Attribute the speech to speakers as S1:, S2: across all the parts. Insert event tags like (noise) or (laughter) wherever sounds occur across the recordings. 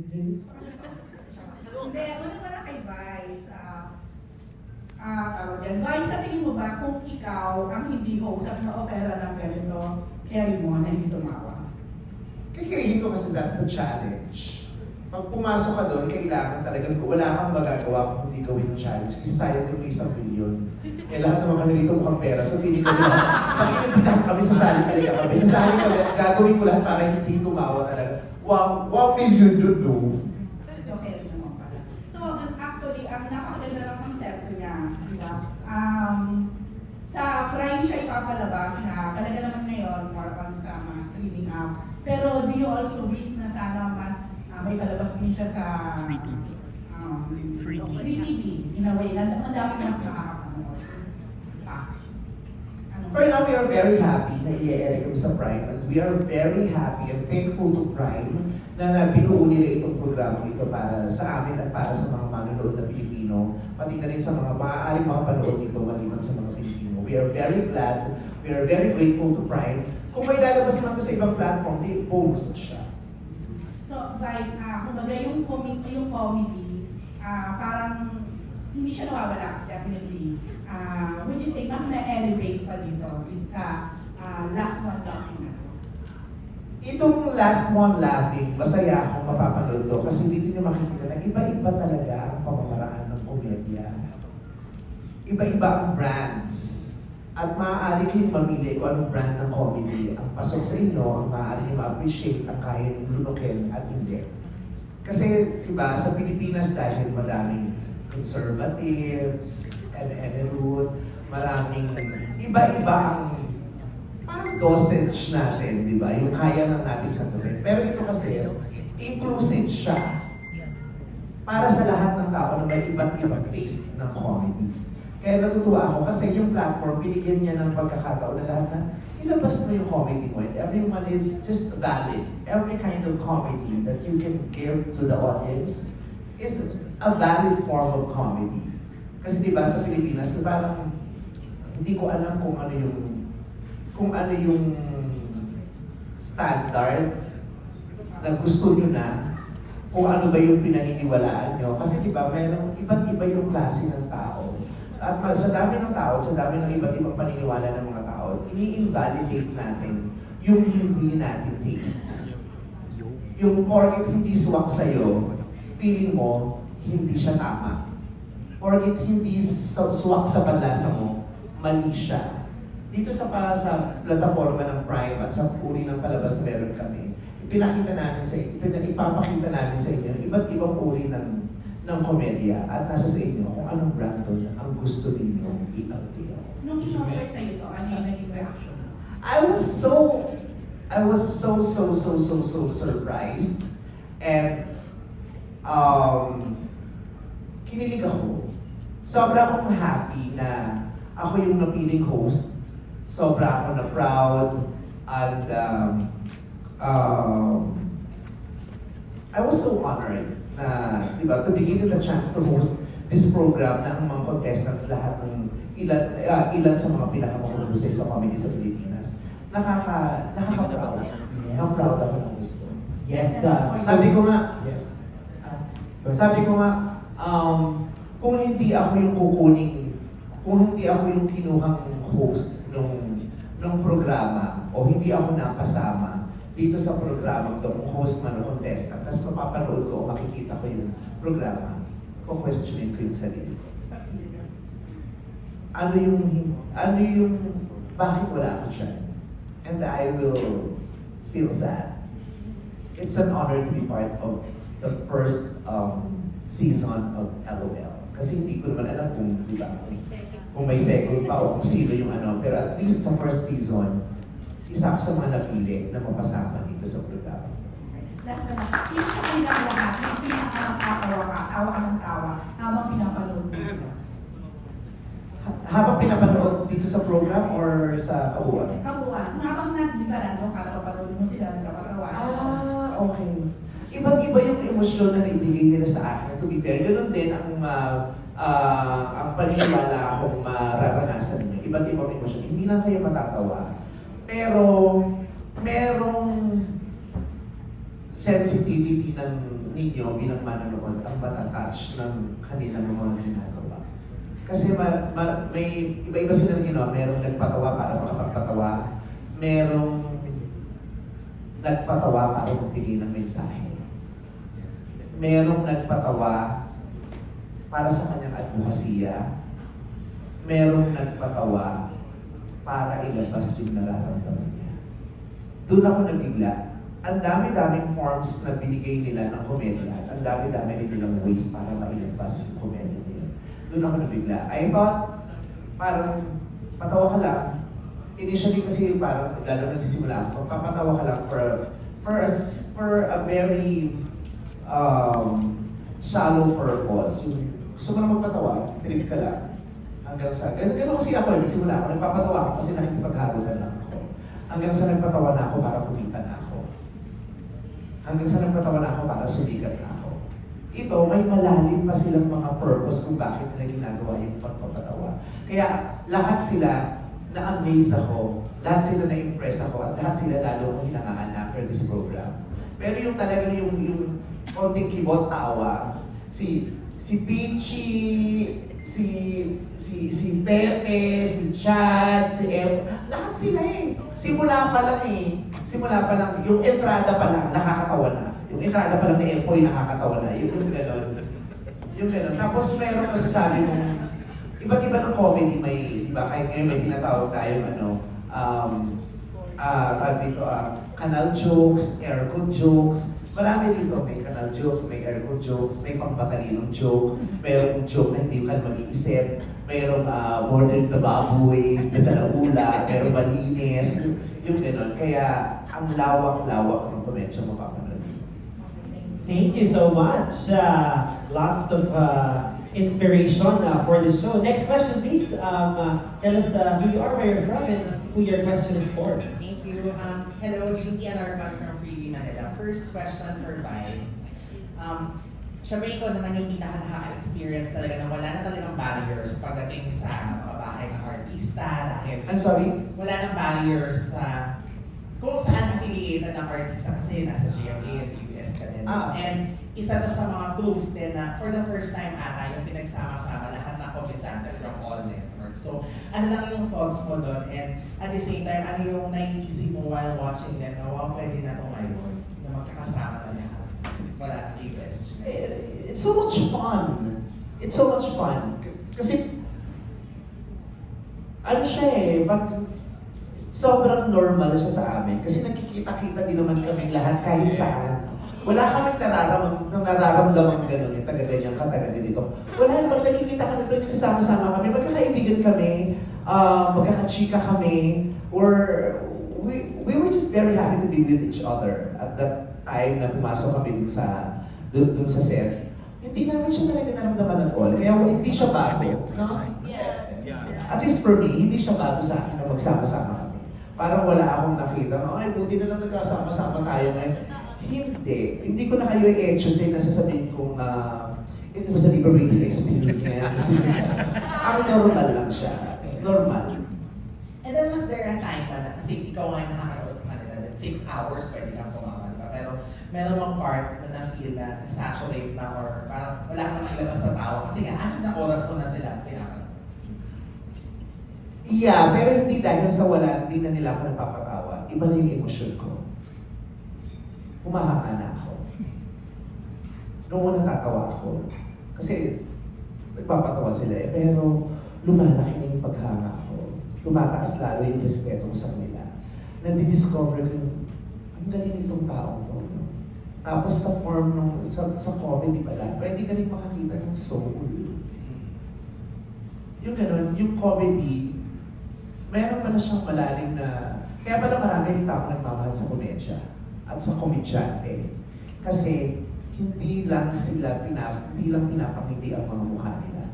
S1: Hindi, una pala kay Vice. Ah, ah, tawag yan. Vice, sa tingin mo ba kung ikaw ang hindi host at na-opera ng ganito, carry mo na hindi tumawa?
S2: Kikirihin ko kasi that's the challenge. Pag pumasok ka doon, kailangan talagang wala kang magagawa kung hindi gawin yung challenge. Kasi sayang may isang milyon. Eh lahat naman kami dito mukhang pera. So feeling ko nila, pag inibitahan kami sa sali talaga kami. Sa sali kami, gagawin ko lahat para hindi tumawa talaga. Wow, wow million doon, no?
S1: So, carry naman pala. So, actually, ang napakaganda ng konsepto niya, di ba? Um, sa Friday siya ipapalabas na talaga naman ngayon, more on sa mga streaming app. Pero do you also wish na sana man, ah, may palabas din siya sa
S3: Free TV.
S1: um,
S3: Free TV.
S1: Free TV. In a way, na madami na?
S2: For now, we are very happy na i-air kami sa Prime and we are very happy and thankful to Prime na, binuo nila itong programa ito para sa amin at para sa mga manonood na Pilipino, pati na rin sa mga maaaring makapanood nito maliban sa mga Pilipino. We are very glad, we are very grateful to Prime. Kung may lalabas man ito sa ibang platform, di bonus siya.
S1: So, guys, ah, kumbaga yung, comi- yung comedy, ah, parang hindi siya nawawala, definitely. Ah, like, mas na-elevate pa dito sa ah, last one na.
S2: Itong last one laughing, masaya akong mapapanood to kasi dito nyo makikita na iba-iba talaga ang pamamaraan ng komedya. Iba-iba ang brands. At maaari kayong mamili kung anong brand ng comedy ang pasok sa inyo, ang maaari nyo ma-appreciate ang ng lunukin at hindi. Kasi, di sa Pilipinas dahil madaming conservatives, and and root, maraming iba-iba ang parang dosage natin, di ba? Yung kaya lang natin tanggapin. Pero ito kasi, inclusive siya para sa lahat ng tao na may iba't ibang taste ng comedy. Kaya natutuwa ako kasi yung platform, binigyan niya ng pagkakataon na lahat na ilabas mo yung comedy mo and everyone is just valid. Every kind of comedy that you can give to the audience is a valid form of comedy. Kasi di ba sa Pilipinas, parang hindi ko alam kung ano yung kung ano yung standard na gusto nyo na, kung ano ba yung pinaniniwalaan nyo. Kasi di ba, merong ibang iba yung klase ng tao. At sa dami ng tao, sa dami ng iba't ibang paniniwala ng mga tao, ini-invalidate natin yung hindi natin taste. Yung porket hindi swak sa'yo, feeling mo, hindi siya tama. Porket hindi swak sa panlasa mo, mali siya. Dito sa pa sa plataforma ng Prime at sa uri ng palabas meron kami, ipinakita namin sa ipina- ipapakita namin sa inyo iba't ibang uri ng ng komedya at nasa sa inyo kung anong brand doon ang gusto ninyong i-appeal.
S1: Nung in-offer sa'yo to, ano yung naging reaction?
S2: I was so, I was so, so, so, so, so surprised. And, um, kinilig ako. Sobra akong happy na ako yung napiling host. Sobra ako na proud. And, um, um, I was so honored na, di ba, to be given the chance to host this program na ang mga contestants lahat ng ilan, ah, ilan sa mga pinakamahusay sa comedy sa Pilipinas. Nakaka, nakaka-proud.
S4: Yes.
S2: Na-proud ako ng gusto.
S4: Yes, uh,
S2: Sabi ko nga,
S4: Yes.
S2: sabi ko nga, um, kung hindi ako yung kukuning, kung hindi ako yung kinuhang host nung, nung programa, o hindi ako napasama dito sa programa to, kung host man o contestant, tapos mapapanood ko o makikita ko yung programa, kukwestiyonin ko yung sarili ko. Ano yung, ano yung, bakit wala ako dyan? And I will feel sad. It's an honor to be part of the first um, season of LOL. Kasi hindi ko naman alam kung, di ba, kung, may second pa o kung sino yung ano. Pero at least sa first season, isa ako sa mga napili na mapasama dito sa programa.
S1: Last na lang, sino sa kanila lahat, yung pinaka-nakakawa ka, tawa ka ng tawa, habang pinapanood
S2: habang pinapanood dito sa program or sa kabuuan?
S1: Kabuuan, habang na, di ba nandun ka, kapanood mo sila, nagkapatawa.
S2: Ah, okay. Iba't iba yung emosyon na naibigay nila sa akin. To be fair, ganun din ang ah, ah, ang paniniwala akong mararanasan niyo. Iba't ibang emosyon. Hindi lang kayo matatawa. Pero, merong sensitivity ng ninyo bilang manonood ang matatouch ng kanilang mga ginagawa. Kasi ma, ma- may iba-iba silang ginawa. Merong nagpatawa para makapagpatawa. Merong nagpatawa para magbigay ng mensahe. Merong nagpatawa para sa kanyang advokasya. Merong nagpatawa para ilabas yung nararamdaman niya. Doon ako nabigla. Ang dami-daming forms na binigay nila ng komedya. Ang dami-dami rin nilang ways para mailabas yung komedya nila. Doon ako nabigla. I thought, parang patawa ka lang. Initially kasi parang lalo nagsisimula ako, papatawa ka lang for, for, a, for a very um, shallow purpose. Yung gusto mo na magpatawa, trip ka lang. Hanggang sa, ganun, ganun kasi ako, nagsimula ako, nagpapatawa ako kasi nakikipaghagutan lang ako. Hanggang sa nagpatawa na ako para kumita na ako. Hanggang sa nagpatawa na ako para sumikat na ako. Ito, may malalim pa silang mga purpose kung bakit nila ginagawa yung pagpapatawa. Kaya lahat sila na-amaze ako, lahat sila na-impress ako, at lahat sila lalo akong hinangaan after this program. Pero yung talagang yung, yung konting kibot tawa, si si Peachy, si si si Pepe, si Chad, si Em, lahat sila eh. Simula pa lang eh. Simula pa lang, yung entrada pa lang, nakakatawa na. Yung entrada pa lang ni Empoy, nakakatawa na. Yung, yung gano'n. Yung gano'n. Tapos meron masasabi mong, iba't iba ng comedy may, di ba, kahit ngayon may tinatawag tayong ano, um, ah, tawag dito, ah, canal jokes, aircon jokes, marami dito, may canal jokes, may aircon jokes, may pambatalinong joke, (laughs) mayroong joke na hindi ka na mag-iisip, mayroong uh, border the baboy, nasa laula, mayroong malinis, yung, gano'n. Kaya, ang lawak-lawak ng komedya mapapanood.
S3: Thank you so much. Uh, lots of uh, inspiration uh, for the show. Next question, please. Um, uh, tell us uh, who you are, where you're from, and who your question is for.
S4: Thank you. Um, hello, Jinky and Arcon from. First question for Vice. Um, Siyempre ikaw naman yung pinaka nakaka-experience talaga na wala na talagang barriers pagdating sa mga bahay ng artista dahil
S2: I'm sorry?
S4: wala nang barriers sa kung saan affiliated ng artista kasi nasa GMA at ABS ka din.
S2: Ah.
S4: And isa to sa mga proof din na for the first time ata yung pinagsama-sama lahat ng komedyante from all networks. So ano lang yung thoughts mo doon and at the same time ano yung naiisip mo while watching them na wow pwede na to ngayon na magkakasama na lahat. Wala na ABS.
S2: Eh, It's so much fun. It's so much fun. Kasi, ano siya eh, pag sobrang normal siya sa amin. Kasi nakikita-kita din naman kami lahat kahit saan. Wala kaming nararam nararamdaman gano'n, yung taga ganyan ka, taga ganito. Wala naman, nakikita kami, pwede sasama-sama kami, magkakaibigan kami, uh, magkakachika kami, or we, we were just very happy to be with each other at that time na pumasok kami dun sa, dun, dun sa set. Hindi namin siya talaga naramdaman at all. Kaya hindi siya bago. No? At least for me, hindi siya bago sa akin na magsama-sama kami. Parang wala akong nakita, ay, buti na lang nagkasama-sama tayo ngayon. Hindi. Hindi ko na kayo i-etchos eh, nasasabihin kong uh, it was a liberating experience. (laughs) Ang normal lang siya. Normal.
S4: And then was there a time ba na, kasi ikaw nga yung sa kanila, that six hours pwede kang kumakan, di ba? Pero meron bang part na na-feel na saturate na or parang wala ka na mailabas sa tawa kasi nga, ano na oras ko na sila pinakanood?
S2: Yeah, pero hindi dahil sa wala, hindi na nila ako napapatawa. Iba na yung emosyon ko. Humahanga na ako. Noong una tatawa ako. Kasi nagpapatawa sila eh. Pero lumalaki na yung paghanga ko. Tumataas lalo yung respeto ko sa kanila. Nandidiscover ko yung, ang galing itong tao to. Tapos sa form ng, sa, sa comedy pala, pwede ka rin makakita ng soul. Yung ganun, yung comedy, meron pala siyang malalim na, kaya pala marami rin tao nagmamahal sa komedya at sa komedyante. Kasi hindi lang sila pinap, hindi lang pinapakiti ang mga mukha nila.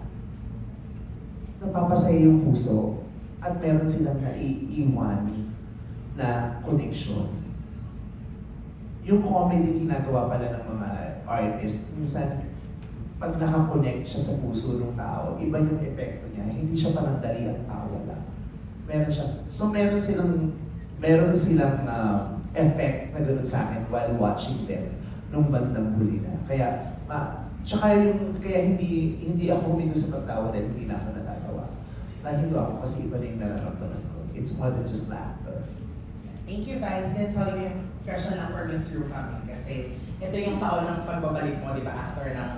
S2: Napapasaya yung puso at meron silang naiiwan na connection. Yung comedy ginagawa pala ng mga artist, minsan pag nakakonect siya sa puso ng tao, iba yung epekto niya. Hindi siya parang dali ang tawa lang. Meron siya. So meron silang meron silang uh, effect na ganun sa akin while watching them nung bandang huli na. Kaya, ma, tsaka yung, kaya hindi, hindi ako humito sa pagtawa dahil hindi na ako natatawa. Nahilo ako kasi iba na yung nararamdaman ko. It's more than just laughter.
S4: Thank you guys. Then sorry yung question lang for Miss Rufa May kasi ito yung taon ng pagbabalik mo, di ba? After ng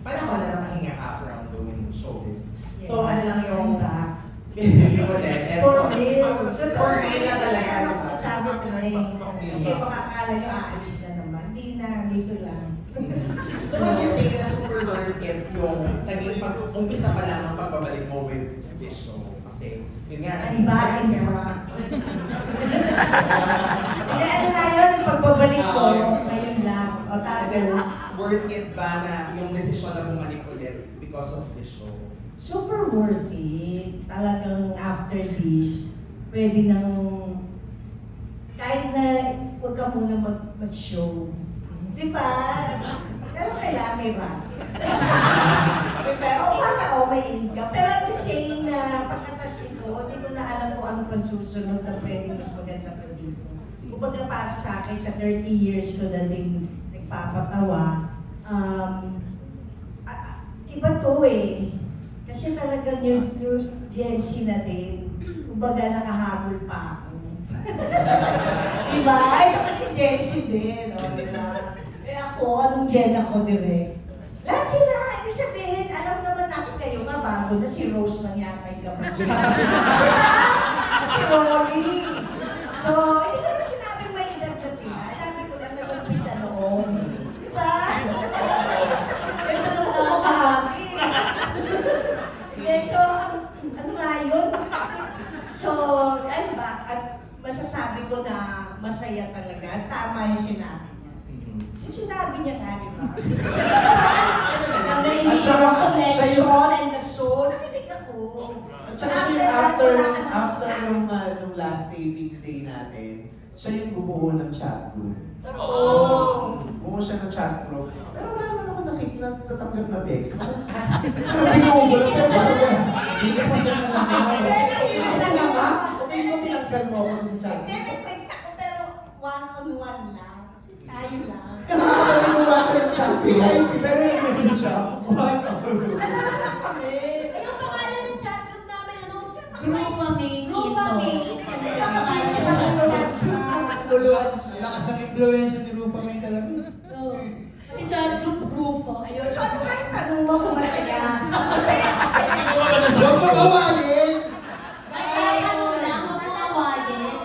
S4: panahon na napahinga ka from doing showbiz. So ano lang yung binili mo din.
S5: For real.
S4: For real na talaga.
S5: Ano ko
S4: ba?
S5: sabi ko rin. Kasi baka akala nyo aalis na naman. Hindi na, dito lang.
S4: So when you say na super worth it yung naging pag umpisa pa lang ng pagbabalik mo with this show. Kasi yun nga,
S5: Anibahin ka. (laughs) Hindi, ano nga yun, pagbabalik ko, ngayon lang. O tago.
S4: worth it ba na yung desisyon na bumalik ulit because of this show?
S5: Super worth it. Talagang after this, pwede nang kahit na huwag ka muna mag, mag-show. Di ba? Pero kailangan may racket. (laughs) Pero oh, para oh, may income. Pero I'm just saying na pagkatas nito, hindi ko na alam kung ano pang susunod na pwede mas maganda pa dito. Kumbaga para sa akin, sa 30 years ko na din nagpapatawa, um, iba to eh. Kasi talagang yung, yung Gen Z na din, kumbaga nakahabol pa ako. (laughs) diba? Ito kasi Gen Z din, o, diba? Eh ako, anong Gen ako direct? Lahat sila, ibig sabihin, alam naman natin kayo nga bago na si Rose lang yata yung kapatid. (laughs) diba? Si Rolly. So, hindi ko naman sinabing malidad na sila. Sabi ko lang nag-umpisa noon. Diba? Ito naman ako makakaki. Yeah, so, ano nga yun? So, ano ba, at masasabi ko na masaya talaga. Tama yung sinabi niya. Yung sinabi niya nga, di ba? Na may
S2: At saka,
S5: connection and the soul. Nakinig ako.
S2: At saka siya yung after, after nung, uh, nung last taping day natin, siya yung bumuo ng chat group.
S5: Oo.
S2: Bumuo siya ng chat group. Pero wala naman ako nakik na natanggap na text. Mo lang? Pero parang wala. Hindi kasi siya na Kasi nga ba? Okay mo tinasgal mo ako sa chat group.
S5: nag-text ako pero one-on-one lang. Tayo lang.
S2: Nakakalimuwa siya ng chat group. Pero nag-message siya. One
S5: siya.
S2: Lakas ng influensya ni Rupa May talaga.
S6: Oh. Si chat group Rufa.
S5: Ayun, so ano ba yung tanong mo kung masaya? Masaya, masaya.
S2: Huwag mo kawain!
S6: Ay, ano lang, huwag mo kawayin.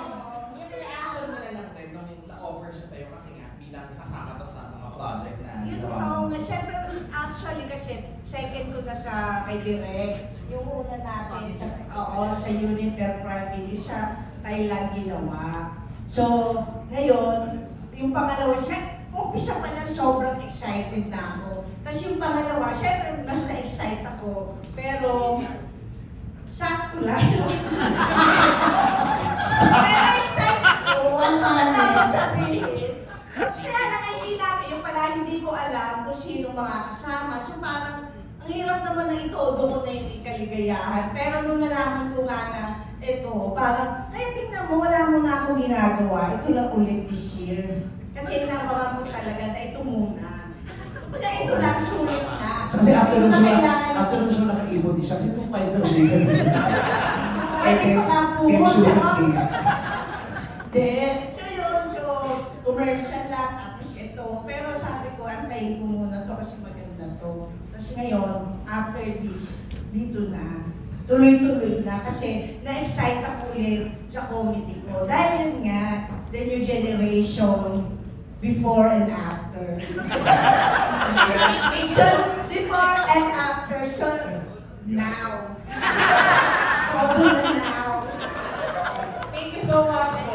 S4: Yung reaction mo na lang din nung na-offer siya sa'yo kasi nga bilang kasama to sa mga project na
S5: Yun oo nga, syempre, actually kasi second ko na sa kay Direk. Yung una natin, sa, oo, sa Uniter Prime Video, sa Thailand ginawa. So, ngayon, yung pangalawa, siya, umpisa pa lang sobrang excited na ako. Tapos yung pangalawa, syempre, mas na-excite ako. Pero, sakto lang. (laughs) Pero excited ako. Tapos sabihin, kaya lang hindi namin, yung pala hindi ko alam kung sino makakasama. So parang, ang hirap naman na itodo ko na yung kaligayahan. Pero nung nalaman ko nga na ito, parang, kaya tingnan mo, wala mo na akong ginagawa. Ito lang ulit this year. Kasi inabangan ko talaga na ito muna. Kumbaga ito lang, sulit na.
S2: Kasi after nung siya, after nung siya nakaibon din siya, kasi itong five na ulit.
S5: Pwede ko nga po. Then, so yun, so commercial lang, tapos ito. Pero sabi ko, antayin ko muna to kasi maganda to. Tapos ngayon, after this, dito na tuloy-tuloy na kasi na-excite ako ulit sa comedy ko. Dahil yun nga, the new generation, before and after. (laughs) so, before and after, so now. (laughs) Although now. Thank you so much.